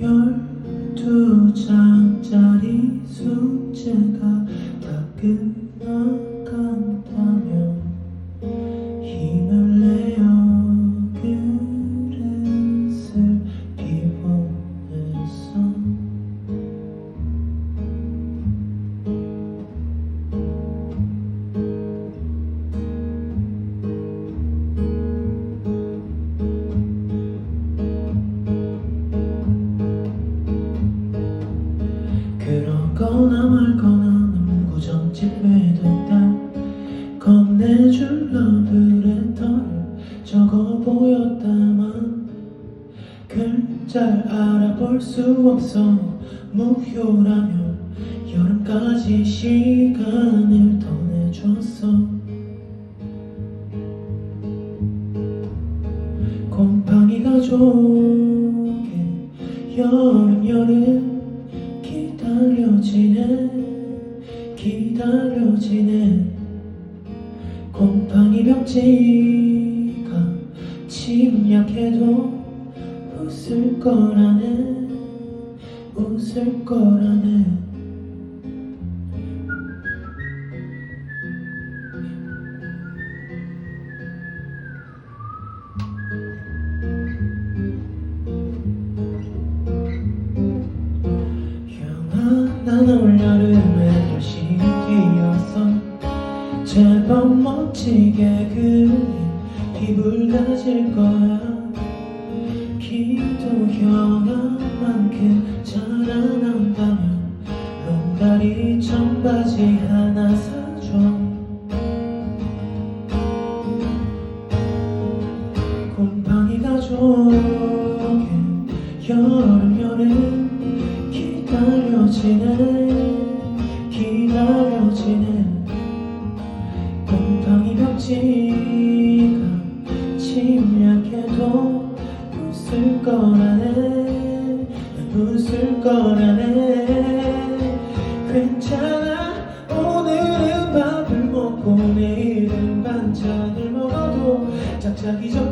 열두 장짜리 숙제 글자를 알아볼 수 없어. 무효라며 여름까지 시간을 더 내줬어. 곰팡이 가족의 여름 여름 기다려지네 기다려지네 곰팡이 벽지가 침략해도 웃을 거라네. 웃을 형아 나는 올 여름에 열심히 뛰었어. 제법 멋지게 그린 피부를 가질 거야 키도 형아만큼 자라난다면 롱다리 청바지 하나 사줘. 곰팡이 가족의 여름 여름 기다려지네 기다려지네 거라네 웃을 거라네 괜찮아. 오늘은 밥을 먹고 내일은 반찬을 먹어도 짝짝이 젓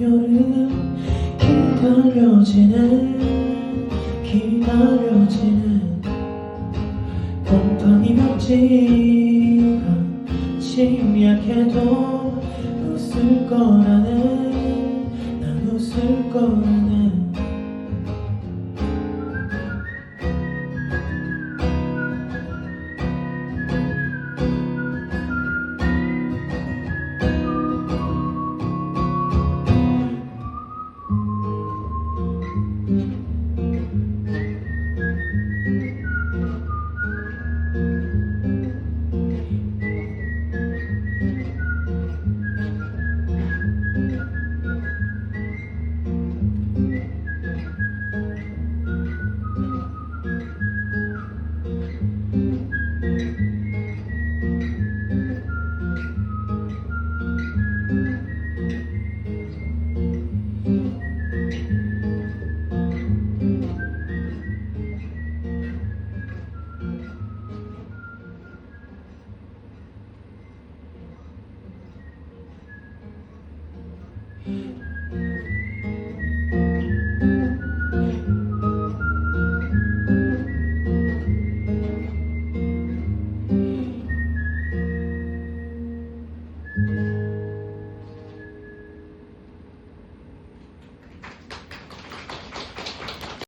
여름 기다려지네 기다려지네 곰팡이 벽지가 침략해도 웃을 거라네